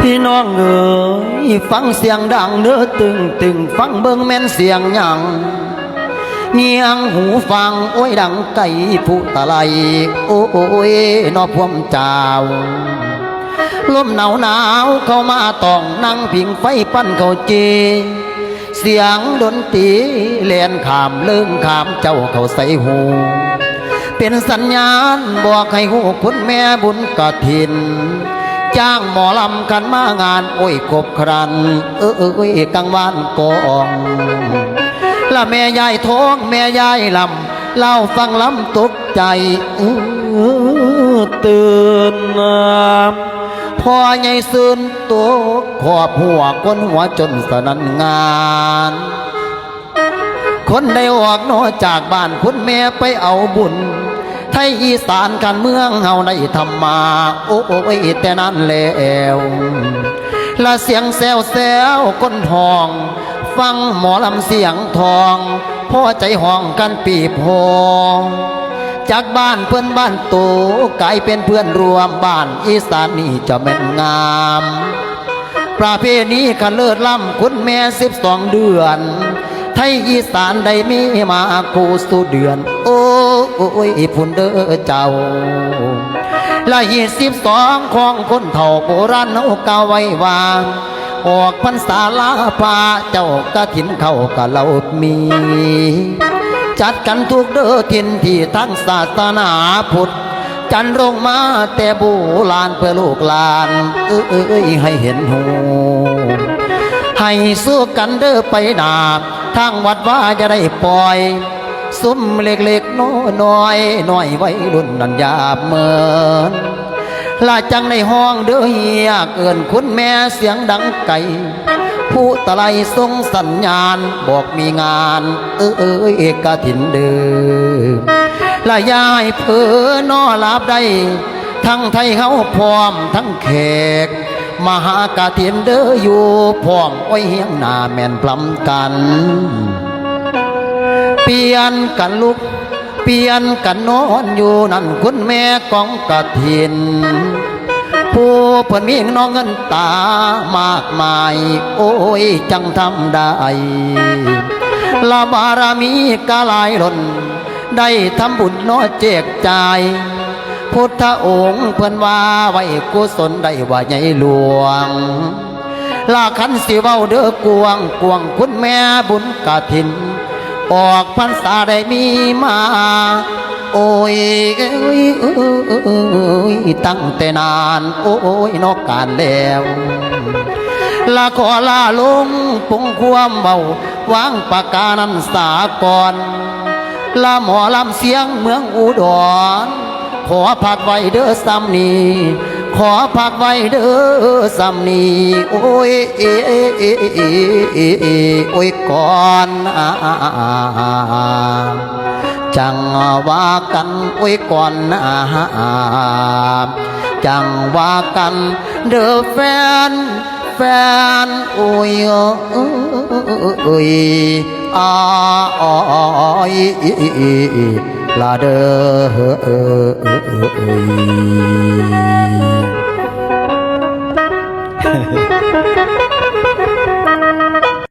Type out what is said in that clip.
พี่น้องเอ๋ยฟังเสียงดังเนื้อตึงตึงฟังเบิ่งแม่นเสียงหยังเงียงหูฟังโอ้ยดังไก่ผู้ตะไลโอ้ยนอพวมเจ้าลมหนาวหนาวเข้ามาต้องนั่งพิงไฟปั้นเขาเจเสียงดนตรีเลียนขามเลื่องขามเจ้าเขาใส่หู เป็นสัญญาณบอกให้หูคุณแม่บุญกฐิน จ้างหมอลำกันมางาน โอ้ยกบครัน เออเอ,อ้ยกลางวานกองละแม่ยายท้องแม่ยายลำเล่าฟังลำตกใจเออตื่นพ่อใหญ่ซึนตัวขอบหัวก้นหัวจนสนันงานคนได้ออกนอจากบ้านคุณแม่ไปเอาบุญ ไทยอีสานกันเมืองเฮาได้ทำมาโอ้ยแต่นั้นแล้วละเสียงแซวแซวก้นทอง ฟังหมอลำเสียงทองพ่อใจห้องกันปีบโฮจากบ้านเพื่อนบ้านโตกลายเป็นเพื่อนรวมบ้านอีสานนี่จะแม่นงามประเพณีคันเลิศล้ำคุณแม่สิบสองเดือน ไทยอีสานได้มีมาคูสู่เดือน โอ้ยพุ่นเด้อเจ้าละยี่สิบสองของคนเฒ่าโบราณเอาเก่าไว้วางออกพรรษาลาพาเจ้ากะถินเข้ากะเรามี จัดกันทุกเด้อทินที่ทั้งศาสนาพุทธจันลงมาแต่โบูลานเพื่อลูกหลาน เอ้ยให้เห็นหูให้สู้กันเด้อไปนาทางวัดว่าจะได้ปล่อย ซุ้มเล็กๆน้อยน้อยน้อยไว้รุ่นนันยาบเหมือนลาจังในห้องเด้อเฮียเกินคุณแม่เสียงดังไก่ผู้ตะไลส่งสัญญาณบอกมีงาน เอ้ยกถินเดิมละยายเพอนอลาบได้ทั้งไทยเฮาพร้อมทั้งแขกมหากาเทียนเด้ออยู่พร้อมไว้เฮียงหน้าแม่นพลำกัน ปลี่ยนกันลุก เปลี่ยนกันนอนอยู่นั่นคุณแม่ของกะถิน ผู้เพิ่อนมีน้องเงินตามากมาย โอ้ยจังทำได้ละบารมีกาลายล้นได้ทำบุญน้อเจกใจ พุทธองค์เพิ่อนว่าไว้กุศลได้ว่าใหญ่หลวงลาคันสิเว้าเด้อกวงกวงคุณแม่บุญกะถิน ออกพรรษาได้มีมา โอ้ยเอ้ยเอ้ยตั้งแต่นาน โอ้ยนอกการแล้วลาขอลาลงปงความเบาวางปากกานันสากรลาหมอลำเสียงเมืองอุดรขอพักไว้เด้อซ้ำนี้ ขอพักไว้เด้อซ้ำนี้โอ้ยเอเอเอโอ้ยก่อนอ่าจังว่ากันโอ้ยก่อนนะจังว่ากันเด้อแฟนแฟนโอ้ยเอ้ยอาอ้อยลาเด้อ